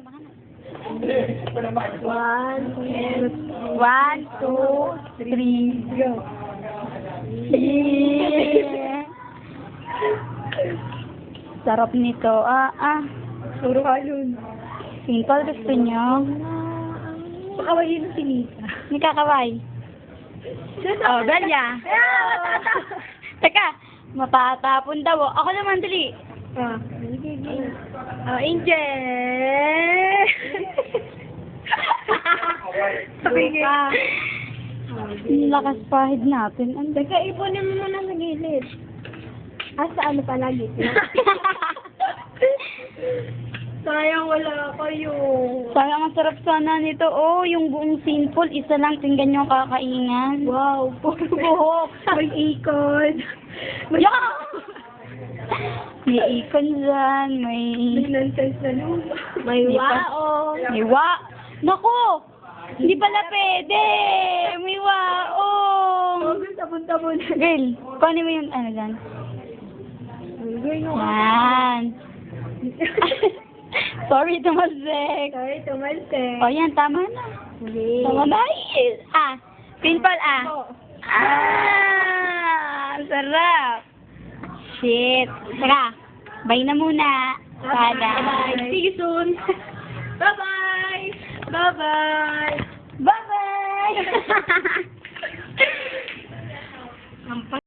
One, two, One, two, three. go. Yeah. Sarap nito. Ah, ah. Puro ka yun. Simple gusto nyo. Pakawayin si Nita. Hindi kakaway. Oh, Belia. Teka, matatapon daw. Ako naman, dali. Ah, ah, Angel! Sabi Ah, Ang lakas pahid natin. Ang Teka, ipunin mo muna sa gilid. Ah, sa ano pala gilid? Sayang wala kayo. Sayang ang sarap sana nito. Oh, yung buong simple, isa lang. Tingnan nyo kakaingan. Wow, puro buhok. May ikon. May, Yeah! May ikon dyan, may... may nonsense na nun. May wao. May wa... Naku! Hindi pala pwede! May! Oh, tabon-tabon. Girl, kunin mo yung ano dyan. Yan. Sorry, tumasik. Sorry, tumalsik. O yan, tama na. Hindi. Tama na. Ah, pinball ah. Ah, sarap. Shit. Tara, bye na muna. Bye. See you soon. Bye-bye. Bye-bye. Bye-bye.